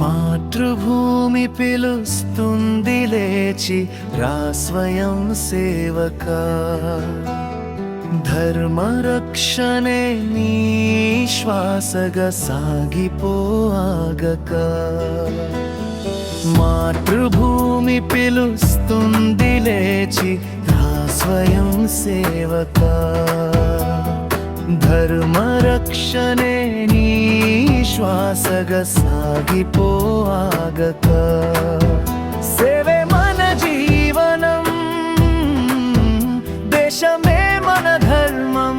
మాతృభూమి పిలుస్తుంది లేచి రాస్వయం సేవక. ధర్మరక్షణే నీ శ్వాసగా సాగిపో ఆగక. మాతృభూమి పిలుస్తుంది లేచి రాస్వయం సేవక. ధర్మరక్షణే నీ శ్వాసగా సాగిపో ఆగక. సేవే మన జీవనం దేశమే మన ధర్మం.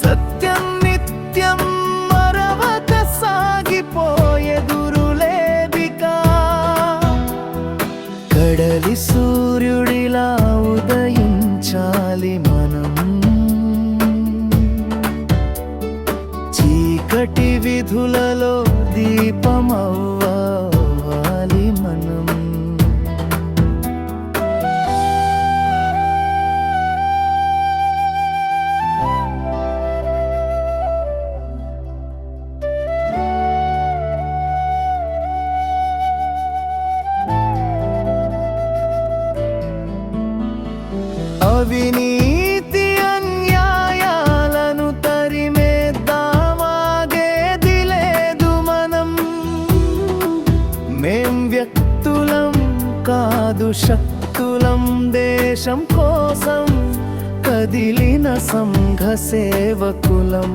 సత్యం నిత్యం మరవక సాగిపోయెదురులేదికా కడలి సూర్యుడిలా ఉదయించాలి మనం. విధులలో దీపమవ్వాలి మనం. అవినీ కాదు శక్తులం దేశం కోసం కదిలిన సంఘ సేవకులం.